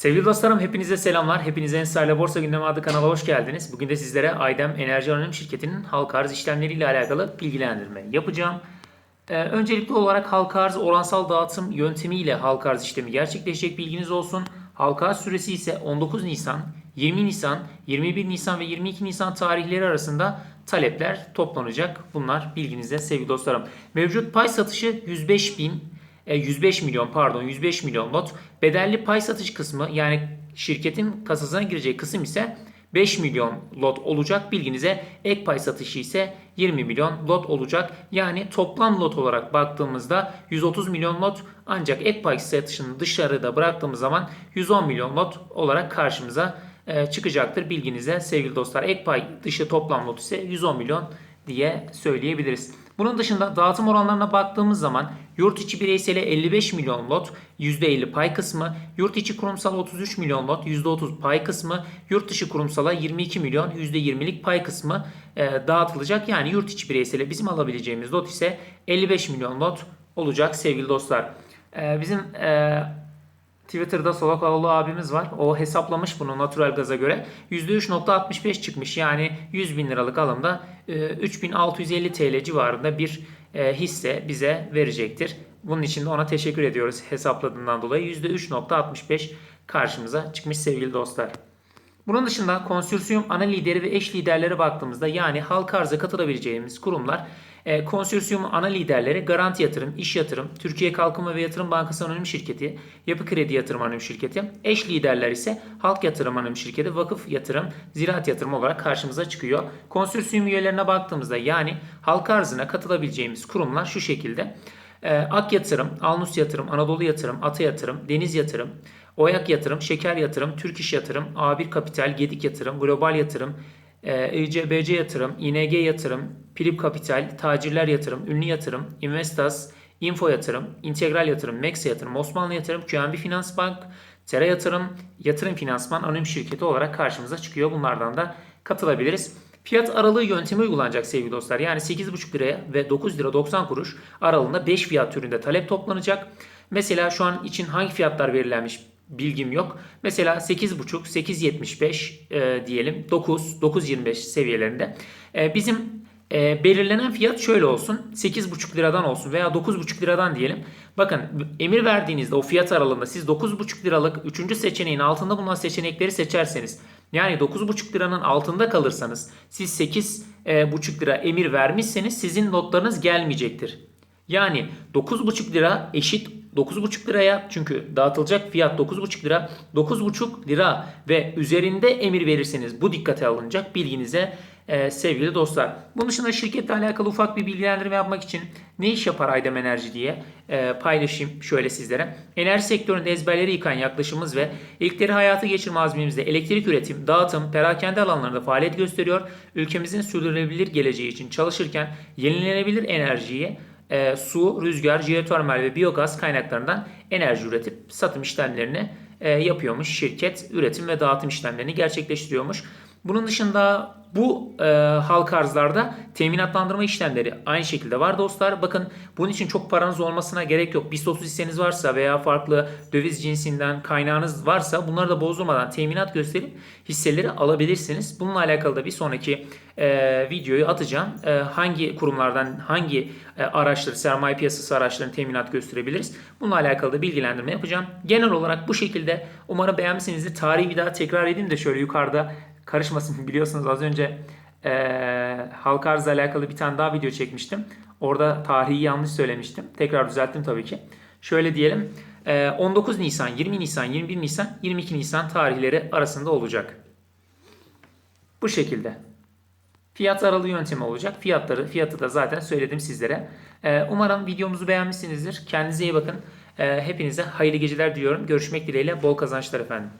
Sevgili dostlarım hepinize selamlar. Hepinize Ensar'la Borsa Gündemi adlı kanala hoş geldiniz. Bugün de sizlere Aydem Enerji Anonim Şirketi'nin halka arz işlemleriyle alakalı bilgilendirme yapacağım. Ee, öncelikli olarak halka arz oransal dağıtım yöntemiyle halka arz işlemi gerçekleşecek bilginiz olsun. Halka arz süresi ise 19 Nisan, 20 Nisan, 21 Nisan ve 22 Nisan tarihleri arasında talepler toplanacak. Bunlar bilginize sevgili dostlarım. Mevcut pay satışı 105 bin 105 milyon pardon 105 milyon lot. Bedelli pay satış kısmı yani şirketin kasasına girecek kısım ise 5 milyon lot olacak. Bilginize ek pay satışı ise 20 milyon lot olacak. Yani toplam lot olarak baktığımızda 130 milyon lot ancak ek pay satışını dışarıda bıraktığımız zaman 110 milyon lot olarak karşımıza e, çıkacaktır. Bilginize sevgili dostlar ek pay dışı toplam lot ise 110 milyon diye söyleyebiliriz. Bunun dışında dağıtım oranlarına baktığımız zaman yurt içi bireysele 55 milyon lot %50 pay kısmı, yurt içi kurumsal 33 milyon lot %30 pay kısmı, yurt dışı kurumsala 22 milyon %20'lik pay kısmı e, dağıtılacak. Yani yurt içi bireysele bizim alabileceğimiz lot ise 55 milyon lot olacak sevgili dostlar. E, bizim e, Twitter'da Solak Ağoğlu abimiz var. O hesaplamış bunu natural gaza göre. %3.65 çıkmış. Yani 100 bin liralık alımda e, 3650 TL civarında bir e, hisse bize verecektir. Bunun için de ona teşekkür ediyoruz hesapladığından dolayı. %3.65 karşımıza çıkmış sevgili dostlar. Bunun dışında konsürsiyum ana lideri ve eş liderlere baktığımızda yani halka arza katılabileceğimiz kurumlar e, ana liderleri Garanti Yatırım, İş Yatırım, Türkiye Kalkınma ve Yatırım Bankası Anonim Şirketi, Yapı Kredi Yatırım Anonim Şirketi. Eş liderler ise Halk Yatırım Anonim Şirketi, Vakıf Yatırım, Ziraat Yatırım olarak karşımıza çıkıyor. Konsürsiyum üyelerine baktığımızda yani halka arzına katılabileceğimiz kurumlar şu şekilde. E, Ak Yatırım, Alnus Yatırım, Anadolu Yatırım, Ata Yatırım, Deniz Yatırım, Oyak Yatırım, Şeker Yatırım, Türk İş Yatırım, A1 Kapital, Gedik Yatırım, Global Yatırım, e, İCBC Yatırım, İNG Yatırım, Pilip Kapital, Tacirler Yatırım, Ünlü Yatırım, Investas, Info Yatırım, İntegral Yatırım, Mexa Yatırım, Osmanlı Yatırım, QNB Finans Bank, Tera Yatırım, Yatırım Finansman Anonim Şirketi olarak karşımıza çıkıyor. Bunlardan da katılabiliriz. Fiyat aralığı yöntemi uygulanacak sevgili dostlar. Yani 8,5 liraya ve 9 lira 90 kuruş aralığında 5 fiyat türünde talep toplanacak. Mesela şu an için hangi fiyatlar verilenmiş bilgim yok. Mesela 8,5, 8,75 e, diyelim 9, 9,25 seviyelerinde. E, bizim e, belirlenen fiyat şöyle olsun. 8,5 liradan olsun veya 9,5 liradan diyelim. Bakın emir verdiğinizde o fiyat aralığında siz 9,5 liralık 3. seçeneğin altında bulunan seçenekleri seçerseniz yani 9,5 liranın altında kalırsanız siz 8,5 lira emir vermişseniz sizin notlarınız gelmeyecektir. Yani 9,5 lira eşit 9,5 liraya çünkü dağıtılacak fiyat 9,5 lira 9,5 lira ve üzerinde emir verirseniz bu dikkate alınacak bilginize e, sevgili dostlar. Bunun dışında şirketle alakalı ufak bir bilgilendirme yapmak için ne iş yapar Aydem Enerji diye e, paylaşayım şöyle sizlere. Enerji sektöründe ezberleri yıkan yaklaşımımız ve ilkleri hayata geçirme azmimizde elektrik üretim, dağıtım, perakende alanlarında faaliyet gösteriyor. Ülkemizin sürdürülebilir geleceği için çalışırken yenilenebilir enerjiyi e, su, rüzgar, jeotermal ve biyogaz kaynaklarından enerji üretip satım işlemlerini e, yapıyormuş. Şirket üretim ve dağıtım işlemlerini gerçekleştiriyormuş. Bunun dışında bu e, halka arzlarda teminatlandırma işlemleri aynı şekilde var dostlar. Bakın bunun için çok paranız olmasına gerek yok. BIST 30 hisseniz varsa veya farklı döviz cinsinden kaynağınız varsa bunları da bozulmadan teminat gösterip hisseleri alabilirsiniz. Bununla alakalı da bir sonraki e, videoyu atacağım. E, hangi kurumlardan hangi e, araçları sermaye piyasası araçlarını teminat gösterebiliriz. Bununla alakalı da bilgilendirme yapacağım. Genel olarak bu şekilde umarım beğenmişsinizdir. Tarihi bir daha tekrar edeyim de şöyle yukarıda karışmasın biliyorsunuz az önce e, halka arzla alakalı bir tane daha video çekmiştim. Orada tarihi yanlış söylemiştim. Tekrar düzelttim tabii ki. Şöyle diyelim e, 19 Nisan, 20 Nisan, 21 Nisan, 22 Nisan tarihleri arasında olacak. Bu şekilde. Fiyat aralığı yöntemi olacak. Fiyatları, fiyatı da zaten söyledim sizlere. Umarım videomuzu beğenmişsinizdir. Kendinize iyi bakın. Hepinize hayırlı geceler diliyorum. Görüşmek dileğiyle. Bol kazançlar efendim.